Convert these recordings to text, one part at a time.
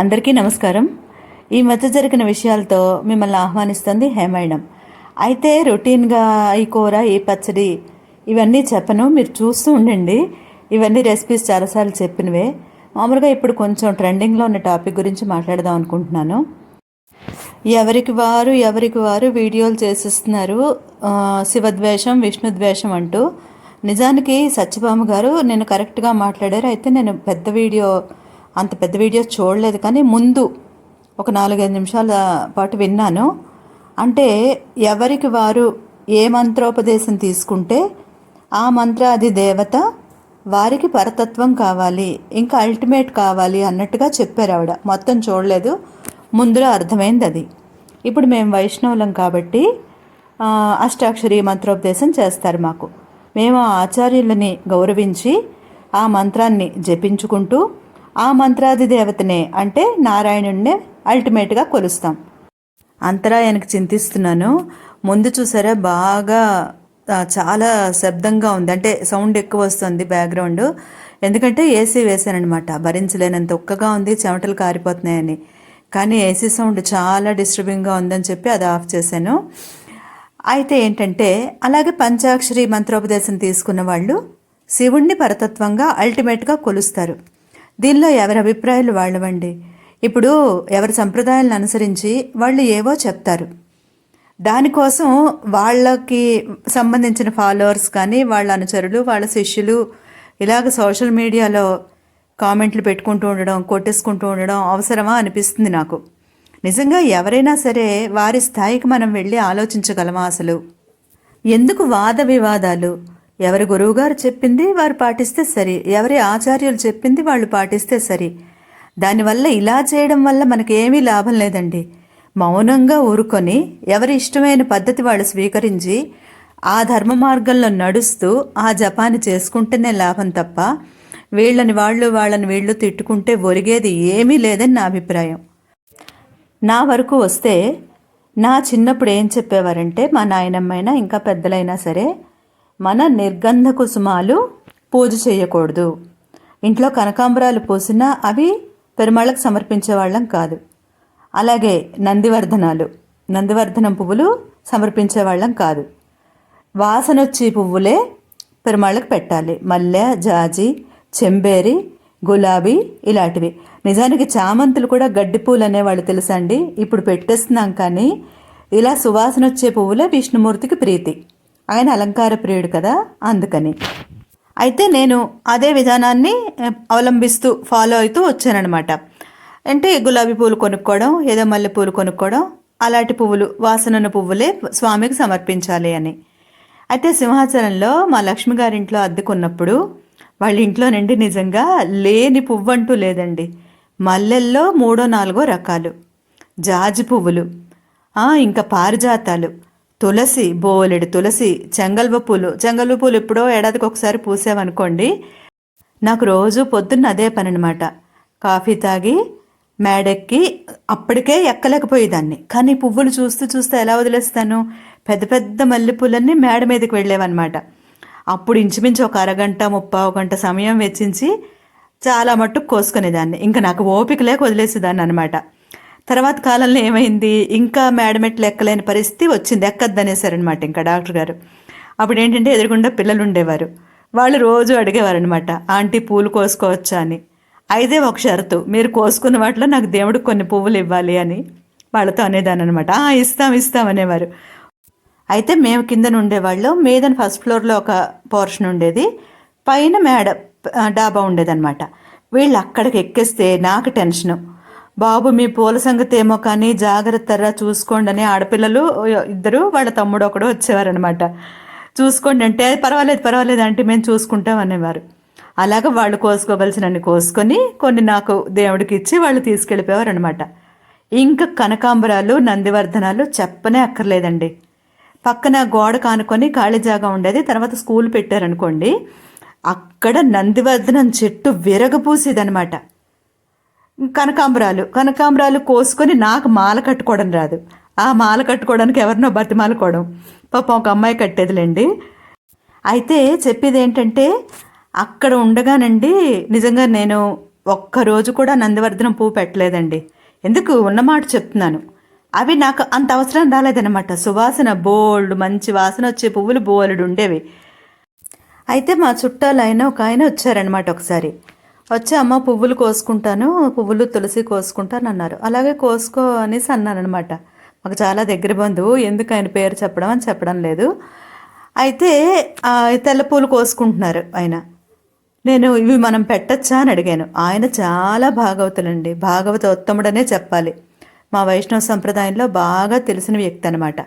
అందరికీ నమస్కారం. ఈ మధ్య జరిగిన విషయాలతో మిమ్మల్ని ఆహ్వానిస్తుంది హేమాయణం అయితే రొటీన్గా ఈ కూర ఈ పచ్చడి ఇవన్నీ చెప్పను. మీరు చూస్తూ ఉండండి. ఇవన్నీ రెసిపీస్ చాలాసార్లు చెప్పినవే. మామూలుగా ఇప్పుడు కొంచెం ట్రెండింగ్లో ఉన్న టాపిక్ గురించి మాట్లాడదాం అనుకుంటున్నాను. ఎవరికి వారు ఎవరికి వారు వీడియోలు చేసిస్తున్నారు? శివద్వేషం విష్ణుద్వేషం అంటూ. నిజానికి సత్యభామ గారు నేను కరెక్ట్గా మాట్లాడారు. అయితే నేను పెద్ద వీడియో అంత పెద్ద వీడియో చూడలేదు కానీ ముందు ఒక నాలుగైదు నిమిషాల పాటు విన్నాను. అంటే ఎవరికి వారు ఏ మంత్రోపదేశం తీసుకుంటే ఆ మంత్రాది దేవత వారికి పరతత్వం కావాలి ఇంకా అల్టిమేట్ కావాలి అన్నట్టుగా చెప్పారు ఆవిడ. మొత్తం చూడలేదు. ముందులో అర్థమైంది అది. ఇప్పుడు మేము వైష్ణవులం కాబట్టి అష్టాక్షరి మంత్రోపదేశం చేస్తారు మాకు. మేము ఆ ఆచార్యులని గౌరవించి ఆ మంత్రాన్ని జపించుకుంటూ ఆ మంత్రాది దేవతనే అంటే నారాయణుడినే అల్టిమేట్గా కొలుస్తాం. అంతరాయానికి చింతిస్తున్నాను. ముందు చూసారా బాగా చాలా శబ్దంగా ఉంది. అంటే సౌండ్ ఎక్కువ వస్తుంది బ్యాక్గ్రౌండ్ ఎందుకంటే ఏసీ వేశానమాట భరించలేనంత ఒక్కగా ఉంది చెమటలు కారిపోతున్నాయని. కానీ ఏసీ సౌండ్ చాలా డిస్టర్బింగ్గా ఉందని చెప్పి అది ఆఫ్ చేశాను. అయితే ఏంటంటే అలాగే పంచాక్షరి మంత్రోపదేశం తీసుకున్న వాళ్ళు శివుణ్ణి పరతత్వంగా అల్టిమేట్గా కొలుస్తారు. దీనిలో ఎవరి అభిప్రాయాలు వాళ్ళవండి? ఇప్పుడు ఎవరి సంప్రదాయాలను అనుసరించి వాళ్ళు ఏవో చెప్తారు. దానికోసం వాళ్ళకి సంబంధించిన ఫాలోవర్స్ కానీ వాళ్ళ అనుచరులు వాళ్ళ శిష్యులు ఇలాగ సోషల్ మీడియాలో కామెంట్లు పెట్టుకుంటూ ఉండడం కొట్టేసుకుంటూ ఉండడం అవసరమా అనిపిస్తుంది నాకు. నిజంగా ఎవరైనా సరే వారి స్థాయికి మనం వెళ్ళి ఆలోచించగలమా అసలు? ఎందుకు వాద వివాదాలు? ఎవరి గురువుగారు చెప్పింది వారు పాటిస్తే సరి ఎవరి ఆచార్యులు చెప్పింది వాళ్ళు పాటిస్తే సరి. దానివల్ల ఇలా చేయడం వల్ల మనకేమీ లాభం లేదండి. మౌనంగా ఊరుకొని ఎవరి ఇష్టమైన పద్ధతి వాళ్ళు స్వీకరించి ఆ ధర్మ మార్గంలో నడుస్తూ ఆ జపాన్ని చేసుకుంటేనే లాభం తప్ప వీళ్ళని వాళ్ళు వాళ్ళని వీళ్ళు తిట్టుకుంటే ఒరిగేది ఏమీ లేదని నా అభిప్రాయం. నా వరకు వస్తే నా చిన్నప్పుడు ఏం చెప్పేవారంటే మా నాయనమ్మైనా ఇంకా పెద్దలైనా సరే మన నిర్గంధ కుసుమాలు పూజ చేయకూడదు. ఇంట్లో కనకాంబరాలు పోసినా అవి పెరుమాళ్ళకు సమర్పించే వాళ్ళం కాదు. అలాగే నందివర్ధనాలు నందివర్ధనం పువ్వులు సమర్పించే వాళ్ళం కాదు. వాసనొచ్చి పువ్వులే పెరుమాళ్ళకి పెట్టాలి. మల్లె జాజి చెంబేరి గులాబీ ఇలాంటివి. నిజానికి చామంతులు కూడా గడ్డి పూలు అనేవాళ్ళు తెలుసండి. ఇప్పుడు పెట్టేస్తున్నాం కానీ ఇలా సువాసన వచ్చే పువ్వులే విష్ణుమూర్తికి ప్రీతి. ఆయన అలంకార ప్రియుడు కదా? అందుకని. అయితే నేను అదే విధానాన్ని అవలంబిస్తూ ఫాలో అవుతూ వచ్చాననమాట అంటే గులాబీ పూలు కొనుక్కోవడం ఏదో మల్లె పూలు కొనుక్కోవడం అలాంటి పువ్వులు వాసనన్న పువ్వులే స్వామికి సమర్పించాలి అని. అయితే సింహాచలంలో మా లక్ష్మి గారింట్లో అద్దెకున్నప్పుడు వాళ్ళ ఇంట్లో నుండి నిజంగా లేని పువ్వు అంటూ లేదండి. మల్లెల్లో మూడో నాలుగో రకాలు. జాజి పువ్వులు. ఇంకా పారిజాతాలు. తులసి బోలెడు తులసి చెంగల్వ పూలు. చెంగల్వ పూలు ఎప్పుడో ఏడాదికి ఒకసారి పూసావనుకోండి నాకు రోజు పొద్దున్న అదే పని అనమాట కాఫీ తాగి మేడెక్కి అప్పటికే ఎక్కలేకపోయేదాన్ని. కానీ పువ్వులు చూస్తూ చూస్తూ ఎలా వదిలేస్తాను? పెద్ద పెద్ద మల్లెపూలన్నీ మేడ మీదకి వెళ్ళేవన్నమాట. అప్పుడు ఇంచుమించు ఒక అరగంట ముప్పావు గంట సమయం వెచ్చించి చాలా మట్టుకు కోసుకునేదాన్ని. ఇంకా నాకు ఓపిక లేక వదిలేసేదాన్ని అనమాట తర్వాత కాలంలో ఏమైంది? ఇంకా మేడమెట్లు ఎక్కలేని పరిస్థితి వచ్చింది. ఎక్కద్దనేసారనమాట ఇంకా డాక్టర్ గారు. అప్పుడు ఏంటంటే ఎదురుగుండా పిల్లలు ఉండేవారు వాళ్ళు రోజు అడిగేవారనమాట ఆంటీ పూలు కోసుకోవచ్చా? అని. అయితే ఒక షరతు. మీరు కోసుకున్న వాటిలో నాకు దేవుడు కొన్ని పువ్వులు ఇవ్వాలి అని వాళ్ళతో అనేదాని అనమాట ఇస్తాం ఇస్తాం అనేవారు. అయితే మేము కిందన ఉండేవాళ్ళు మీదన ఫస్ట్ ఫ్లోర్లో ఒక పోర్షన్ ఉండేది పైన మేడ డాబా ఉండేదన్నమాట. వీళ్ళు అక్కడికి ఎక్కేస్తే నాకు టెన్షను. బాబు మీ పూల సంగతి ఏమో కానీ జాగ్రత్తరా చూసుకోండి అని ఆడపిల్లలు ఇద్దరు వాళ్ళ తమ్ముడు ఒకడు వచ్చేవారనమాట చూసుకోండి అంటే పర్వాలేదు పర్వాలేదు అంటే మేము చూసుకుంటాం అనేవారు. అలాగ వాళ్ళు కోసుకోవలసినన్ని కోసుకొని కొన్ని నాకు దేవుడికి ఇచ్చి వాళ్ళు తీసుకెళ్ళిపోయేవారు అనమాట ఇంకా కనకాంబరాలు నందివర్ధనాలు చెప్పనే అక్కర్లేదండి. పక్కన గోడ కానుకొని ఖాళీ జాగా ఉండేది తర్వాత స్కూల్ పెట్టారనుకోండి అక్కడ నందివర్ధనం చెట్టు విరగపూసేదనమాట కనకాంబరాలు. కనకాంబరాలు కోసుకొని నాకు మాల కట్టుకోవడం రాదు. ఆ మాల కట్టుకోవడానికి ఎవరినో బతిమాలుకోవడం పాపం ఒక అమ్మాయి కట్టేదిలేండి. అయితే చెప్పేది ఏంటంటే అక్కడ ఉండగానండి నిజంగా నేను ఒక్కరోజు కూడా నందివర్ధనం పువ్వు పెట్టలేదండి. ఎందుకు? ఉన్నమాట చెప్తున్నాను. అవి నాకు అంత అవసరం రాలేదన్నమాట. సువాసన బోల్డ్ మంచి వాసన వచ్చే పువ్వులు బోల్డ్ ఉండేవి. అయితే మా చుట్టాలు ఆయన ఒక ఆయన వచ్చారనమాట ఒకసారి. వచ్చి అమ్మ పువ్వులు కోసుకుంటాను పువ్వులు తులసి కోసుకుంటాను అన్నారు. అలాగే కోసుకో అనేసి అన్నానమాట మాకు చాలా దగ్గర బంధువు ఎందుకు ఆయన పేరు చెప్పడం అని చెప్పడం లేదు. అయితే తెల్ల పూలు కోసుకుంటున్నారు ఆయన. నేను ఇవి మనం పెట్టచ్చా అని అడిగాను. ఆయన చాలా భాగవతులండి. భాగవత ఉత్తముడనే చెప్పాలి. మా వైష్ణవ సంప్రదాయంలో బాగా తెలిసిన వ్యక్తి అనమాట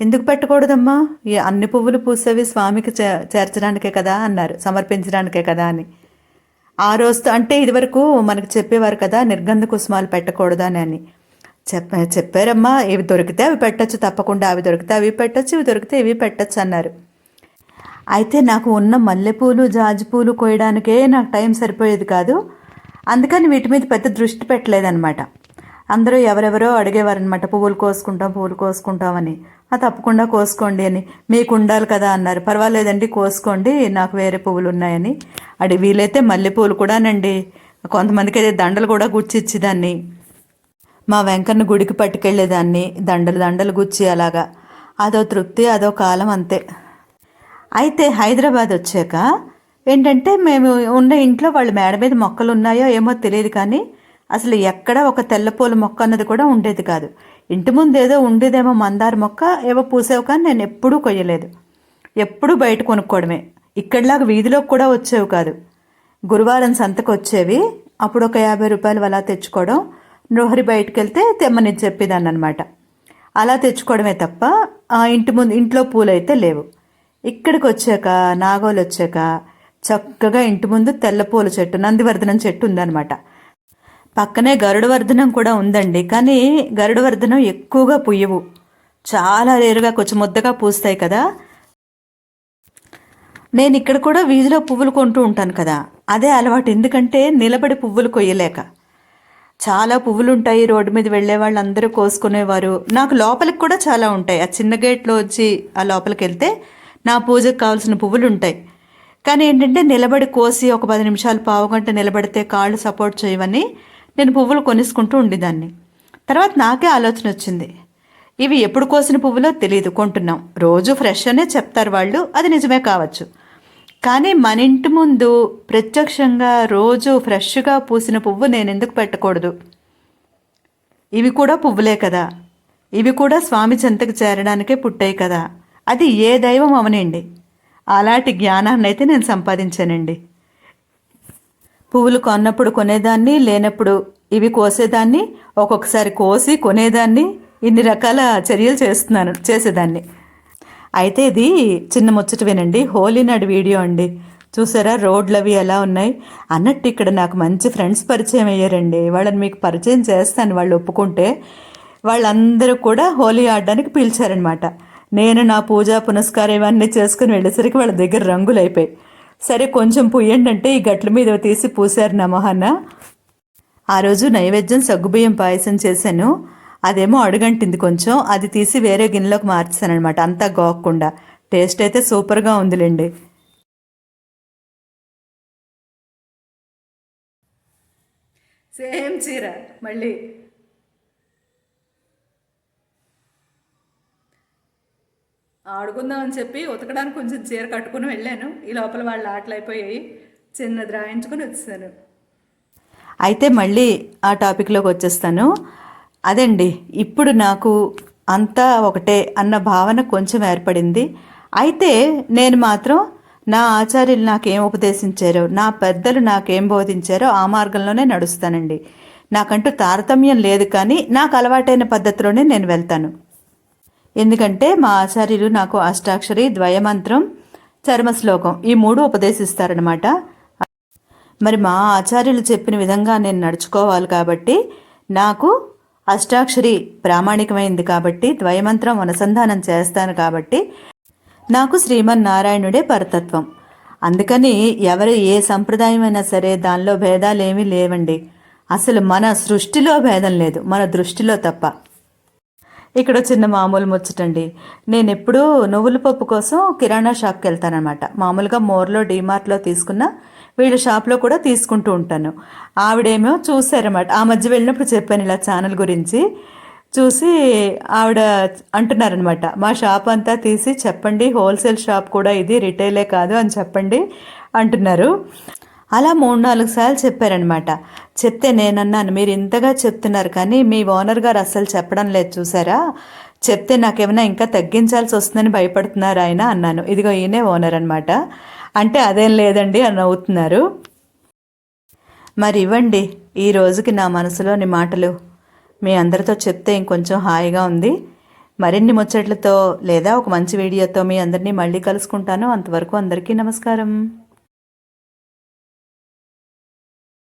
ఎందుకు పెట్టకూడదమ్మా? ఈ అన్ని పువ్వులు పూసేవి స్వామికి చే చేర్చడానికే కదా అన్నారు. సమర్పించడానికే కదా అని. ఆ రోజు అంటే ఇదివరకు మనకు చెప్పేవారు కదా నిర్గంధ కుసుమాలు పెట్టకూడదని అని చెప్ప చెప్పారమ్మా ఇవి దొరికితే అవి పెట్టచ్చు తప్పకుండా అవి దొరికితే అవి పెట్టచ్చు ఇవి దొరికితే ఇవి పెట్టచ్చు అన్నారు. అయితే నాకు ఉన్న మల్లెపూలు జాజి పూలు కోయడానికే నాకు టైం సరిపోయేది కాదు. అందుకని వీటి మీద పెద్ద దృష్టి పెట్టలేదన్నమాట. అందరూ ఎవరెవరో అడిగేవారనమాట పువ్వులు కోసుకుంటాం పువ్వులు కోసుకుంటామని తప్పకుండా కోసుకోండి అని. మీకు ఉండాలి కదా అన్నారు. పర్వాలేదండి కోసుకోండి నాకు వేరే పువ్వులు ఉన్నాయని. అడి వీలైతే మల్లెపూలు కూడానండి. కొంతమందికి అయితే దండలు కూడా గుచ్చిచ్చేదాన్ని మా వెంకన్న గుడికి పట్టుకెళ్ళేదాన్ని దండలు దండలు గుచ్చి అలాగా. అదో తృప్తి అదో కాలం అంతే. అయితే హైదరాబాద్ వచ్చాక ఏంటంటే మేము ఉన్న ఇంట్లో వాళ్ళ మేడ మీద మొక్కలు ఉన్నాయో ఏమో తెలియదు కానీ అసలు ఎక్కడ ఒక తెల్లపూల మొక్క అన్నది కూడా ఉండేది కాదు. ఇంటి ముందు ఏదో ఉండేదేమో మందార మొక్క ఏవో పూసేవి కానీ నేను ఎప్పుడూ కొయ్యలేదు. ఎప్పుడూ బయట కొనుక్కోవడమే. ఇక్కడలాగా వీధిలోకి కూడా వచ్చేవి కాదు. గురువారం సంతకు వచ్చేవి. అప్పుడు ఒక యాభై రూపాయలు అలా తెచ్చుకోవడం నోహరి బయటకు వెళ్తే తెమ్మని చెప్పేదాన్ని అనమాట అలా తెచ్చుకోవడమే తప్ప ఆ ఇంటి ముందు ఇంట్లో పూలు అయితే లేవు. ఇక్కడికి వచ్చాక నాగోలు వచ్చాక చక్కగా ఇంటి ముందు తెల్ల పూల చెట్టు నందివర్ధనం చెట్టు ఉందన్నమాట. పక్కనే గరుడవర్ధనం కూడా ఉందండి. కానీ గరుడవర్ధనం ఎక్కువగా పుయ్యవు. చాలా రేరుగా కొంచెం ముద్దగా పూస్తాయి కదా. నేను ఇక్కడ కూడా వీధిలో పువ్వులు కొంటూ ఉంటాను కదా. అదే అలవాటు. ఎందుకంటే నిలబడి పువ్వులు కొయ్యలేక. చాలా పువ్వులు ఉంటాయి రోడ్డు మీద వెళ్ళే వాళ్ళు అందరూ కోసుకునేవారు. నాకు లోపలికి కూడా చాలా ఉంటాయి. ఆ చిన్న గేట్లో వచ్చి ఆ లోపలికి వెళ్తే నా పూజకు కావాల్సిన పువ్వులు ఉంటాయి కానీ ఏంటంటే నిలబడి కోసి ఒక పది నిమిషాలు పావు గంట నిలబడితే కాళ్ళు సపోర్ట్ చేయవని నేను పువ్వులు కొనేసుకుంటూ ఉండేదాన్ని. తర్వాత నాకే ఆలోచన వచ్చింది. ఇవి ఎప్పుడు కోసిన పువ్వులో తెలియదు కొంటున్నాం. రోజు ఫ్రెష్ అనే చెప్తారు వాళ్ళు అది నిజమే కావచ్చు. కానీ మన ఇంటి ముందు ప్రత్యక్షంగా రోజు ఫ్రెష్గా పూసిన పువ్వు నేను ఎందుకు పెట్టకూడదు? ఇవి కూడా పువ్వులే కదా. ఇవి కూడా స్వామి చెంతకు చేరడానికే పుట్టాయి కదా. అది ఏ దైవం అవనండి? అలాంటి జ్ఞానాన్ని అయితే నేను సంపాదించానండి. పువ్వులు కొన్నప్పుడు కొనేదాన్ని లేనప్పుడు ఇవి కోసేదాన్ని ఒక్కొక్కసారి కోసి కొనేదాన్ని ఇన్ని రకాల చర్యలు చేస్తున్నాను చేసేదాన్ని. అయితే ఇది చిన్న ముచ్చట వినండి హోలీ నాడు వీడియో అండి. చూసారా రోడ్లు అవి ఎలా ఉన్నాయి? అన్నట్టు ఇక్కడ నాకు మంచి ఫ్రెండ్స్ పరిచయం అయ్యారండి. వాళ్ళని మీకు పరిచయం చేస్తాను వాళ్ళు ఒప్పుకుంటే. వాళ్ళందరూ కూడా హోలీ ఆడడానికి పిలిచారనమాట నేను నా పూజా పునస్కారం ఇవన్నీ చేసుకుని వెళ్ళేసరికి వాళ్ళ దగ్గర రంగులు అయిపోయాయి. సరే కొంచెం పుయ్యండి అంటే ఈ గట్ల మీద తీసి పూసారు నా ఆ రోజు నైవేద్యం సగ్గుబియ్యం పాయసం చేశాను. అదేమో అడుగంటింది కొంచెం. అది తీసి వేరే గిన్నెలోకి మార్చాను అనమాట అంతా గోక్కుండా. టేస్ట్ అయితే సూపర్గా ఉందిలేండి. సేమ్ చీర. మళ్ళీ ఆడుకుందామని చెప్పి ఉతకడానికి కొంచెం చీర కట్టుకుని వెళ్ళాను. ఈ లోపల వాళ్ళు ఆటలు చిన్నది రాయించుకొని వచ్చాను అయితే మళ్ళీ ఆ టాపిక్లోకి వచ్చేస్తాను. అదండి ఇప్పుడు నాకు అంతా ఒకటే అన్న భావన కొంచెం ఏర్పడింది. అయితే నేను మాత్రం నా ఆచార్యులు నాకేం ఉపదేశించారో నా పెద్దలు నాకేం బోధించారో ఆ మార్గంలోనే నడుస్తానండి. నాకంటూ తారతమ్యం లేదు కానీ నాకు అలవాటైన పద్ధతిలోనే నేను వెళ్తాను. ఎందుకంటే మా ఆచార్యులు నాకు అష్టాక్షరి ద్వయమంత్రం చర్మశ్లోకం ఈ మూడు ఉపదేశిస్తారనమాట మరి మా ఆచార్యులు చెప్పిన విధంగా నేను నడుచుకోవాలి కాబట్టి నాకు అష్టాక్షరి ప్రామాణికమైంది కాబట్టి ద్వయమంత్రం అనుసంధానం చేస్తాను కాబట్టి నాకు శ్రీమన్నారాయణుడే పరతత్వం. అందుకని ఎవరు ఏ సంప్రదాయమైనా సరే దానిలో భేదాలు ఏమీ లేవండి. అసలు మన సృష్టిలో భేదం లేదు మన దృష్టిలో తప్ప. ఇక్కడ చిన్న మామూలు ముచ్చటండి. నేను ఎప్పుడూ నువ్వుల పప్పు కోసం కిరాణా షాప్కి వెళ్తానమాట మామూలుగా మోర్లో డీమార్ట్లో తీసుకున్న వీళ్ళ షాప్లో కూడా తీసుకుంటూ ఉంటాను. ఆవిడేమో చూశారన్నమాట. ఆ మధ్య వెళ్ళినప్పుడు చెప్పాను ఇలా ఛానల్ గురించి. చూసి ఆవిడ అంటున్నారనమాట మా షాప్ అంతా తీసి చెప్పండి హోల్సేల్ షాప్ కూడా ఇది రిటైలే కాదు అని చెప్పండి అంటున్నారు. అలా మూడు నాలుగు సార్లు చెప్పారనమాట చెప్తే నేనన్నాను మీరు ఇంతగా చెప్తున్నారు కానీ మీ ఓనర్ గారు అస్సలు చెప్పడం లేదు చూసారా? చెప్తే నాకేమైనా ఇంకా తగ్గించాల్సి వస్తుందని భయపడుతున్నారు ఆయన అన్నాను. ఇదిగో ఈయనే ఓనర్ అనమాట అంటే అదేం లేదండి అని నవ్వుతున్నారు. మరి ఇవ్వండి ఈ రోజుకి నా మనసులోని మాటలు. మీ అందరితో చెప్తే ఇంకొంచెం హాయిగా ఉంది. మరిన్ని ముచ్చట్లతో లేదా ఒక మంచి వీడియోతో మీ అందరినీ మళ్ళీ కలుసుకుంటాను. అంతవరకు అందరికీ నమస్కారం.